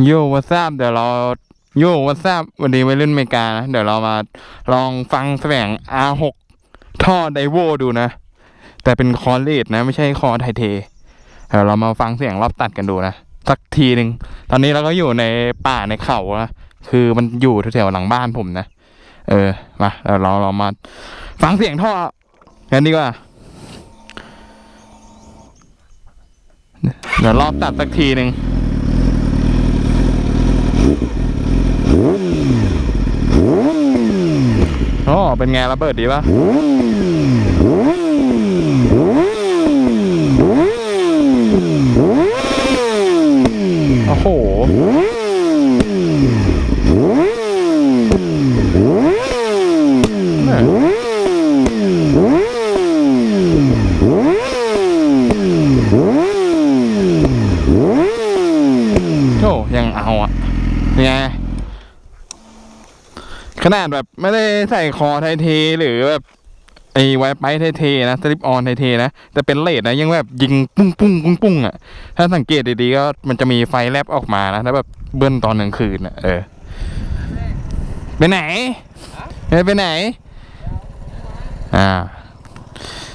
โยวัสซับเดี๋ยวเราโยวัสซับวันนี้ไปเล่นอเมริกานะเดี๋ยวเรามาลองฟังแสวง R6 ท่อไดโวดูนะ แต่เป็นคอเลดนะ ไม่ใช่คอไทเทเดี๋ยวเรามาฟังเสียงรอบตัดกันดูนะ สักทีหนึ่งตอนนี้เราก็อยู่ในป่าในเขานะคือมันอยู่แถวๆหลังบ้านผมนะเออมาเดี๋ยวเราเรามาฟังเสียงท่อกันดีกว่าเดี๋ยวรอบตัดสักทีหนึ่ง โอ้เป็นไงระเบิดดีปะโอ้โหโอ้ยังเอาอะยังไง ขนาดแบบไม่ได้ใส่คอไทเทหรือแบบไอ้ไวไปไทเทนะสลิปออนไทเทนะแต่เป็นเลดนะยังแบบยิงปุ้งปุ้งปุ้งปุ้งอะ ถ้าสังเกตดีๆก็มันจะมีไฟแลบออกมานะถ้าแบบเบิ้ลตอนกลางคืนอะเออไปไหนไปไหน อ่า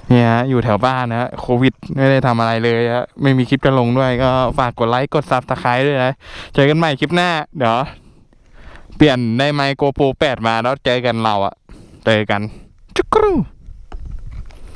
เนี่ยฮะอยู่แถวบ้านนะฮะโควิดไม่ได้ทำอะไรเลยฮะไม่มีคลิปจะลงด้วยก็ฝากกดไลค์กดซับสไครต์ด้วยนะ เจอกันใหม่คลิปหน้า เดี๋ยว เปลี่ยนในไมโครโปรแปดมาแล้วเจอกันเราอะเจอกันจุกรู